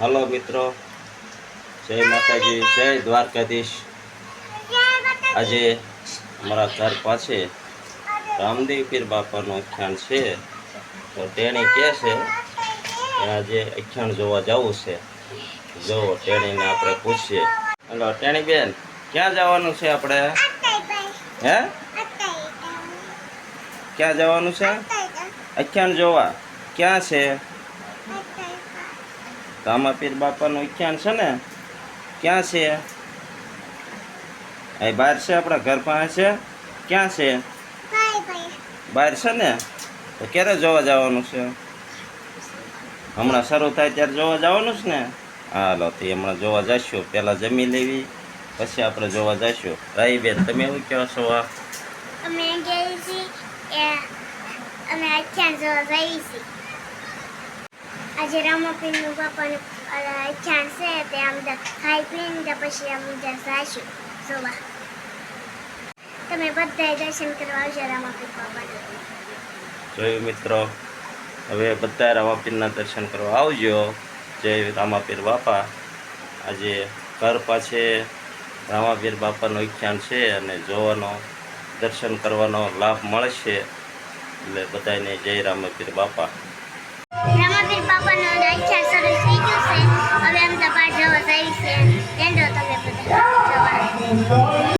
Hello મિત્રો. જય માતાજી, જય દ્વારકાધીશ. આજે અમારા ઘર પાસે રામદેવ પીર બાપાનું આખ્યાન છે. તો તેણી કહે છે આજે આખ્યાન જોવા જવું છે. જો તેણીને આપણે પૂછીએ. હલો તેણી બેન ક્યાં જવાનું છે આપણે? હે? ક્યાં જવાનું છે? આખ્યાન જોવા. ક્યાં છે? રામાપીર બાપાનું ઉખ્યાન છે ને ક્યાં છે? અહીં બહાર છે આપણા ઘર પાસે છે? ક્યાં છે? બહાર છે ને? તો ક્યારે જોવા જવાનું છે? હમણાં શરૂ થાય ત્યારે જોવા જવાનું છે ને? હાલો તો હમણાં જોવા જઈશું. પહેલાં જમી લેવી પછી આપણે જોવા જઈશું. રાઈ બેન તમે એવું કહો છો? આ અમે અમે જોવા જઈ તે આમ બધા ખાઈ પીને તો પછી આમ બધા જઈશું જોવા. તમે બધાય દર્શન કરવા આવજો રામાપીર બાબાના જોયું મિત્રો. હવે બધા રામાપીરના દર્શન કરવા આવજો. જય રામાપીર બાપા. આજે ઘર પાસે રામાપીર બાપાનું અખ્યાન છે અને જોવાનો, દર્શન કરવાનો લાભ મળશે. એટલે બધાને જય રામાપીર બાપા. રામાપીર બાપાનું સરસ થઈ ગયું છે. હવે એમ તો બહાર જવા જઈ છે એન્ડો તમે બધા?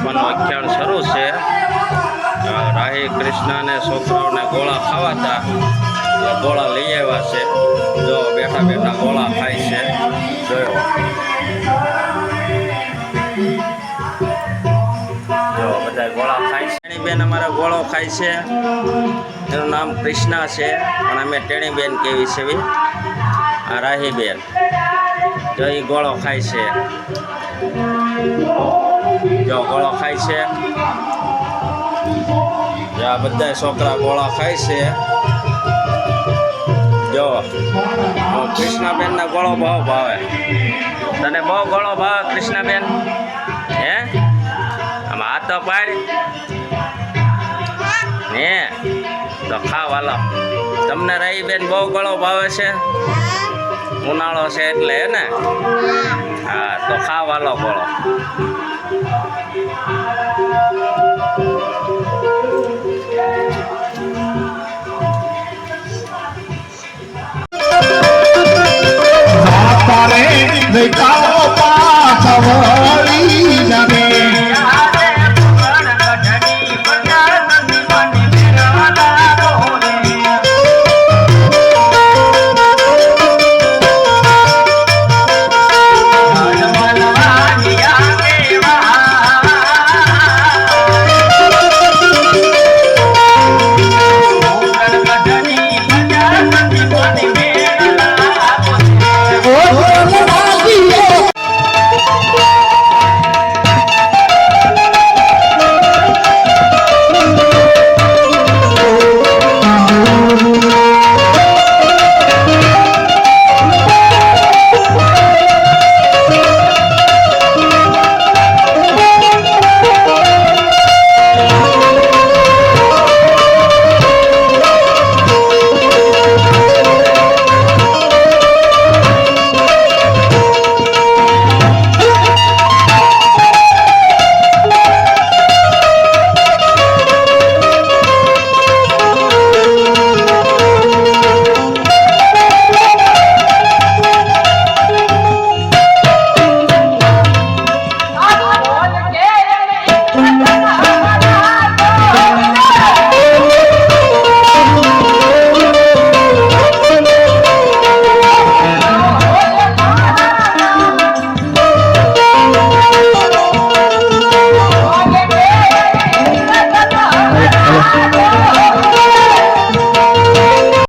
મહારાજ બાપાનું શરૂ છે. રાહી કૃષ્ણને છોકરાઓને ગોળા ખાવાતા એટલે ગોળા લઈ આવ્યા છે. જો બેઠા બેઠા ગોળા ખાય છે. જો બધા ગોળા ખાય છે. ટેણીબેન અમારે ગોળો ખાય છે. એનું નામ કૃષ્ણા છે. પણ અમે ટેણીબેન કેવી છે આ રાહીબેન. જો એ ગોળો ખાય છે. જો ગોળો ખાય છે. જો આ બધા છોકરા ગોળો ખાય છે. જો કૃષ્ણાબેન ગોળો બહુ ભાવે. તને બહુ ગોળો ભાવે કૃષ્ણાબેન? હે? આમાં હાથ તો ને તો ખાવ તમને રહી બેન બહુ ગળો ભાવે છે? ઉનાળો છે એટલે ને? હા તો ખાવ દેખાવો પાછળ જાને